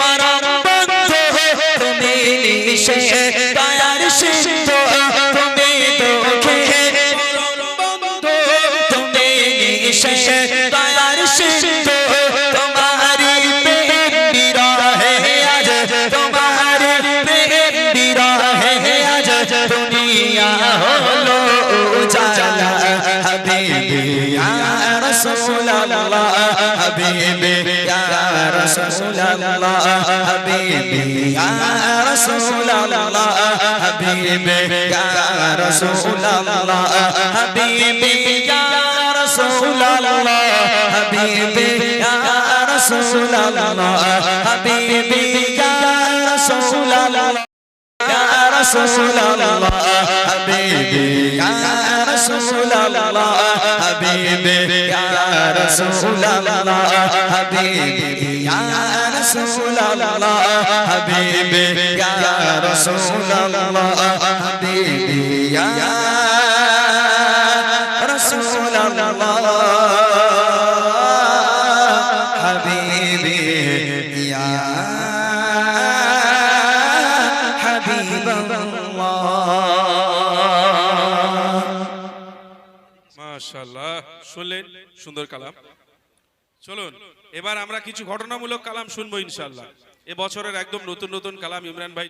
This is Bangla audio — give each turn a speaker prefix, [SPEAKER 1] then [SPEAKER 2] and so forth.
[SPEAKER 1] পরম বন্ধু তুমি নিশে দয়ার সিন্ধু তুমি দুঃখে পরম বন্ধু তুমি নিশে দয়ার সিন্ধু তোমারি প্রেম বিরহে আজ তোমারি প্রেম বিরহে আজ দুনিয়া হলো উজালা হাবিবি ইয়া রাসূলুল্লাহ হাবিবি رسول الله حبيبي يا رسول الله حبيبي يا رسول الله حبيبي يا رسول الله حبيبي يا رسول الله حبيبي يا رسول الله يا رسول الله حبيبي يا رسول الله حبيبي يا رسول الله حبيبي يا رسول الله حبيبي
[SPEAKER 2] মাশাআল্লাহ। শুনলেন? সুন্দর কালাম। চলুন, এবার আমরা কিছু ঘটনামূলক কালাম শুনব ইনশাল্লাহ এ বছরের একদম নতুন নতুন কালাম ইমরান ভাই